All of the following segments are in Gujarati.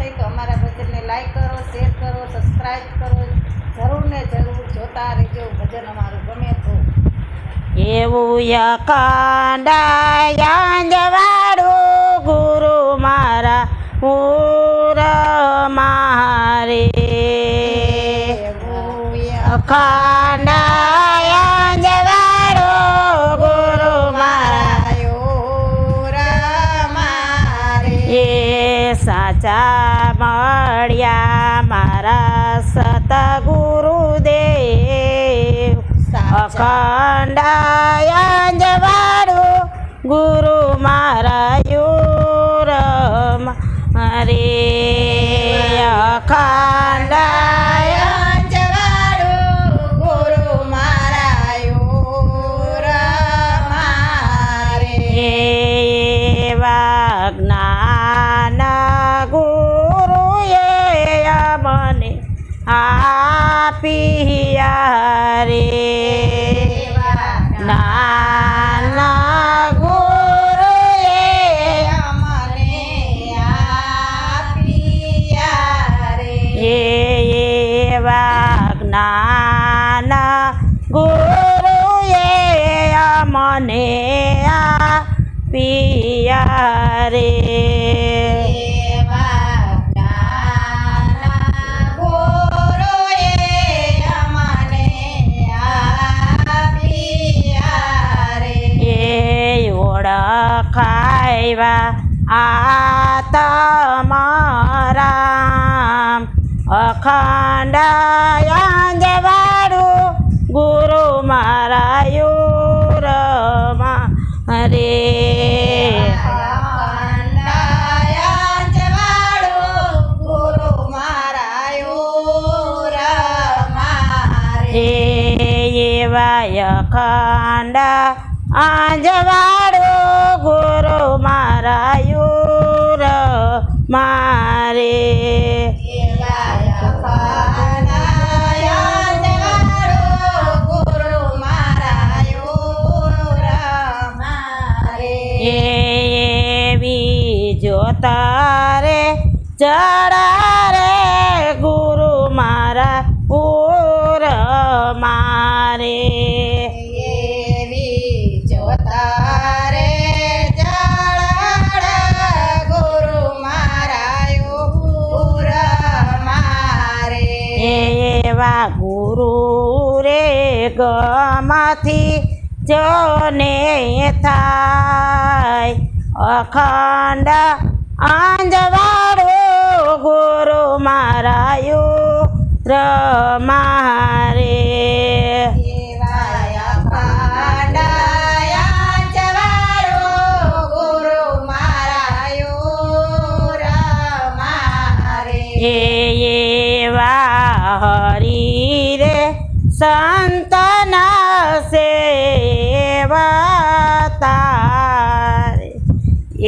છે તો અમારા ભજનને લાઈક કરો શેર કરો સબસ્ક્રાઈબ કરો. જરૂર ને જરૂર જોતા રહેજો. ભજન અમારું ગમે તો. એવું યકાંડા જવાડો ગુરુ મારા મૂર. મારે એવું અખંડાયાંજવાડું ગુરુ મારા યુરમ હરે અખંડાયા જ્ઞાન ગુરુએ એવા જ્ઞાન ગુરુએ મને આપિયા રે. ઓળખાયવા આતમરામ. તમારામ અખંડાયાંજવાડું ગુરુ મારા રે. એવા અખંડા આંજવાડું ગુરુ મારાયુર મારે. તારે ચડા રે ગુરુ મારા પૂર મારે. એવા ગુરુ રે ગમાંથી જોને થાય. અખંડ આંજવાડો ગુરુ મારા યુર સંતના સેવા તારે.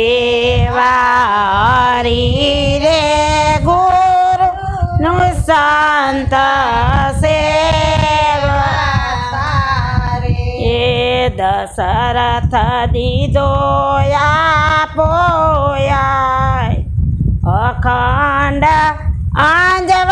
એવા હરી રે ગુરુ નું સંત એ દશરથ દીધો પોયા અખંડ આંજવાડું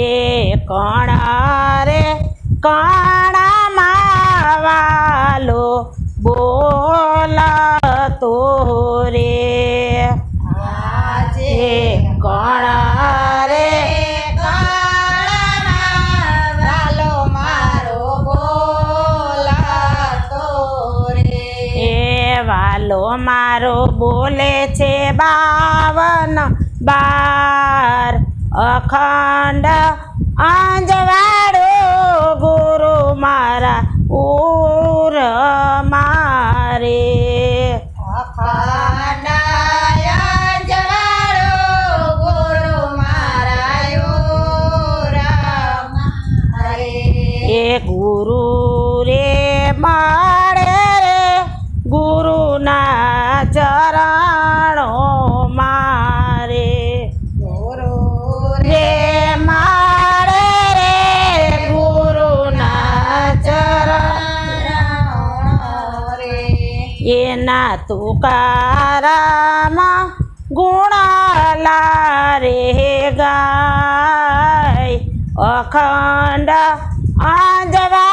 આજે કણ રે? માવાલો વાલો બોલતો રે. આજે કણ રે. એ વાલો મારો બોલે છે બાવન બાર. અખંડ આંજવાડો ગુરુ મારા એના તુકારામાં ગુણાલા રે ગાય અખંડ આંજવાડો